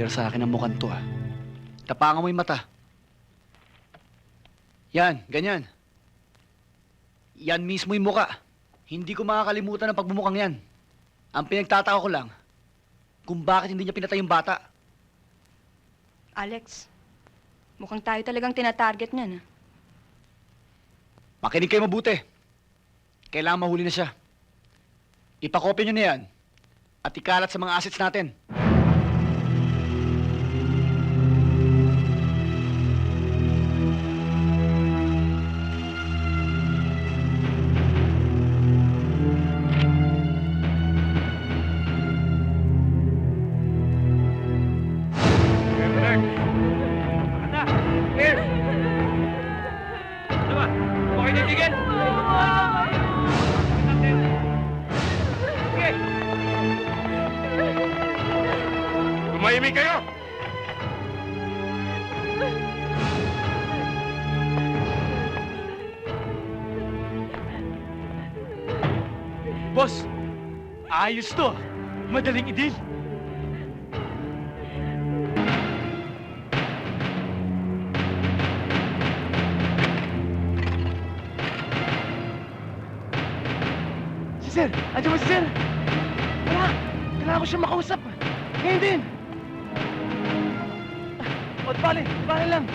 Pamilyar sa akin ang mukhang to ah. Tapangan mo yung mata. Yan, ganyan. Yan mismo yung muka. Hindi ko makakalimutan ang pagmumukhang yan. Ang pinagtataka ko lang, kung bakit hindi niya pinatay yung bata. Alex, mukhang tayo talagang tinatarget niyan. ah. Makinig kayo mabuti. Kailangan mahuli na siya. Ipakopya nyo na yan at ikalat sa mga assets natin. Boss, ayos to. Madaling idil. Si Sir! Andiyan ba si Sir? Wala! Kailangan ko siya makausap. Ngayon din! O, bale, bale lang.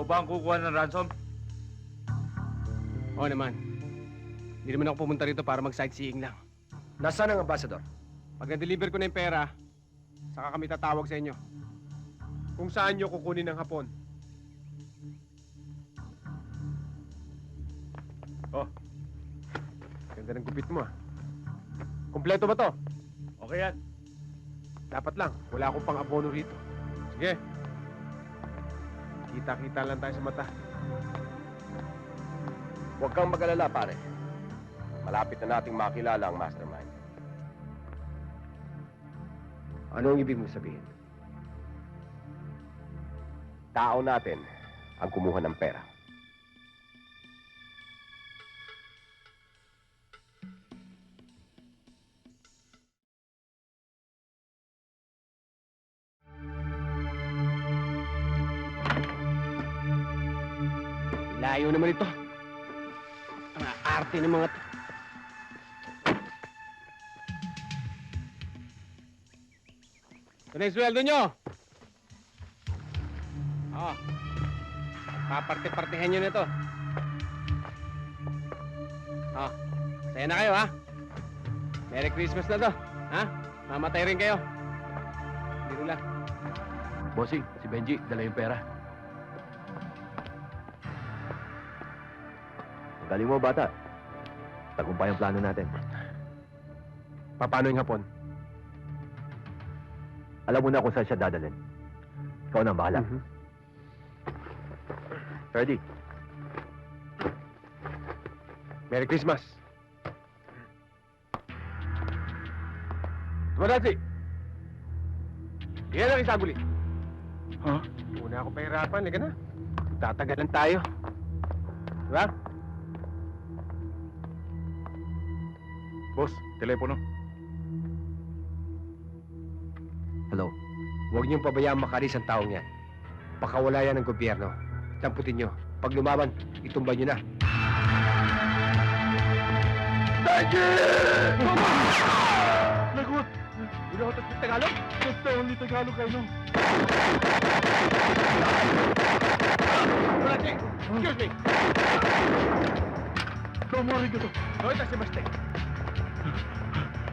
Ikaw ba ang kukuha ng ransom? Oo naman. Hindi naman ako pumunta rito para mag-sightseeing lang. Nasaan ang ambassador? Pag na-deliver ko na yung pera, saka kami tatawag sa inyo. Kung saan nyo kukunin ng hapon. Oh. Ganda ng gupit mo ah. Kompleto ba to? Okay yan. Dapat lang. Wala akong pang abono rito. Sige. Kita-kita lang tayo sa mata. Huwag kang mag-alala, pare. Malapit na nating makilala ang mastermind. Ano ang ibig mong sabihin? Tao natin ang kumuha ng pera. Layo naman ito. Ang arte ng mga to. Ito na yung sweldo nyo. Oh. Paparte-partihan nyo na ito. Oh. Saya na kayo, ha? Merry Christmas na to. Ha? Mamatay rin kayo. Biro lang. Bossing, si Benji, dala yung pera. Galing mo, bata. Tagumpay ang plano natin. Paano yung hapon? Alam mo na kung saan siya dadalhin. Ikaw na ang bahala. Mhm. Ready? Merry Christmas. Tumadasi! Iyan ang isaguli. Ha? Una ako pahirapan, liga na. Tatagalan tayo. Diba? Boss, telepono. Hello. Huwag niyong pabayaan makalis ang taong yan. Pakawala yan ng gobyerno. Lamputin niyo. Pag lumaban, itumba niyo na. Lagot! Wala ko Tagalog? Just only Tagalog kayo, no? Tumadasi! Excuse me! Tomori ka to.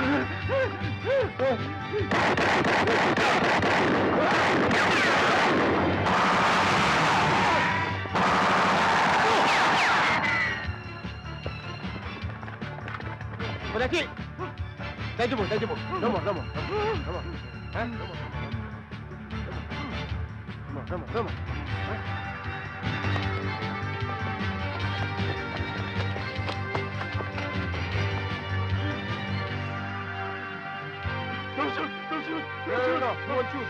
No, ito si Maste. Tumadasi! Daiju mo, daiju mo. No more, no more. No more. Ha? No more. No more, no more, no more. Shoot, oh. No one shoot.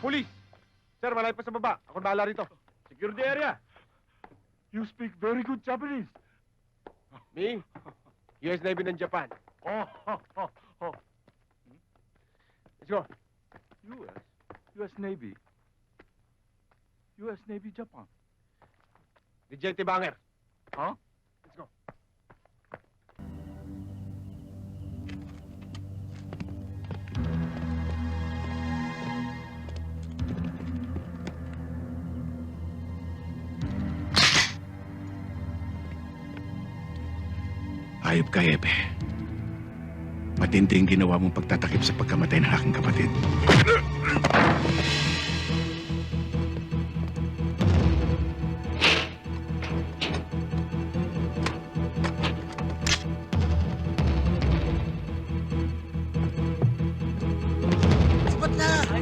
Police! Sir, malay pa sa baba. Ako bahala rito. Secure the area. You speak very good Japanese. Me? US Navy ng Japan. Oh, oh, oh, oh. Let's go. US? US Navy. US Navy Japan. Vigente Banger. Huh? Hayop ka, Epe. Matindi ginawa mong pagtatakip sa pagkamatay ng aking kapatid.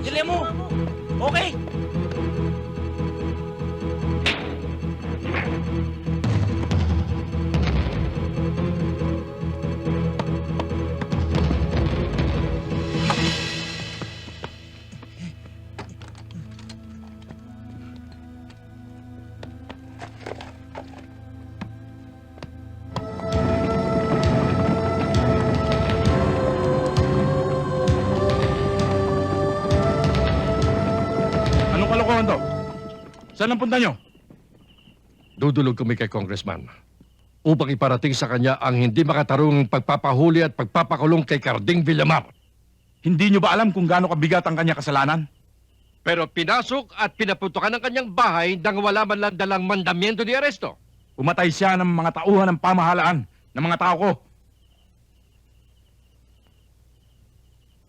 Dali mo! Okay! Saan ang punta nyo? Dudulog kami kay Congressman upang iparating sa kanya ang hindi makatarungang pagpapahuli at pagpapakulong kay Carding Villamar. Hindi nyo ba alam kung gaano kabigat ang kanya kasalanan? Pero pinasok at pinaputukan ng kanyang bahay nang wala man lang dalang mandamiento ni aresto. Umatay siya ng mga tauhan ng pamahalaan ng mga tao ko.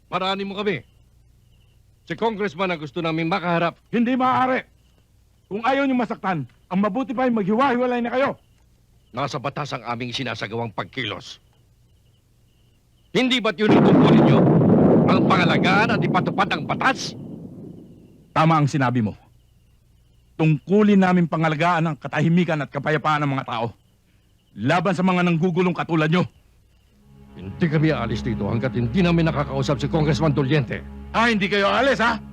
Marani mo kami. Si Congressman ang gusto namin makaharap. Hindi maaari. Kung ayaw nyo masaktan, ang mabuti pa ay maghiwa-hiwalay na kayo. Nasa batas ang aming sinasagawang pagkilos. Hindi ba't yun ang tungkulin nyo? Ang pangalagaan at ipatupad ang batas? Tama ang sinabi mo. Tungkulin namin pangalagaan ang katahimikan at kapayapaan ng mga tao. Laban sa mga nanggugulong katulad nyo. Hindi kami aalis dito hanggat hindi namin nakakausap si Congressman Doliente. Ah, hindi kayo alis, ha?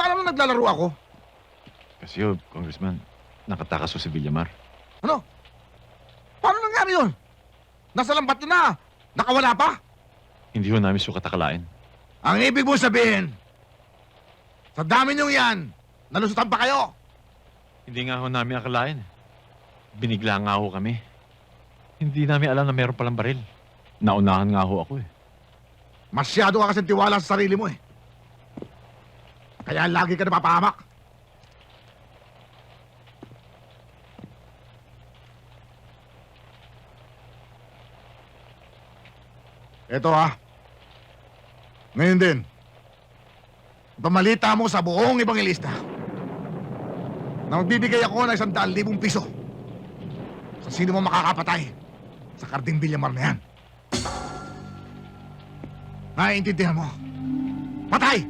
Ba alam na naglalaro ako? Kasi yun, Congressman, nakatakas ko si Villamar. Ano? Paano nangyari yun? Nasa lambat yun na! Nakawala pa! Hindi ho namin sukat akalain. Ang ibig mo sabihin, sa dami niyong yan, nalusutan pa kayo! Hindi nga ho namin akalain. Binigla nga ho kami. Hindi namin alam na meron palang baril. Naunahan nga ho ako eh. Masyado ka kasi tiwala sa sarili mo eh. Kaya lagi ka napapahamak. Eto ha. Ngayon din. Pamalita mo sa buong ibangilista na magbibigay ako ng isang daan libong piso sa sino mo makakapatay sa Karding Villamar na yan. Naiintindihan mo? Patay!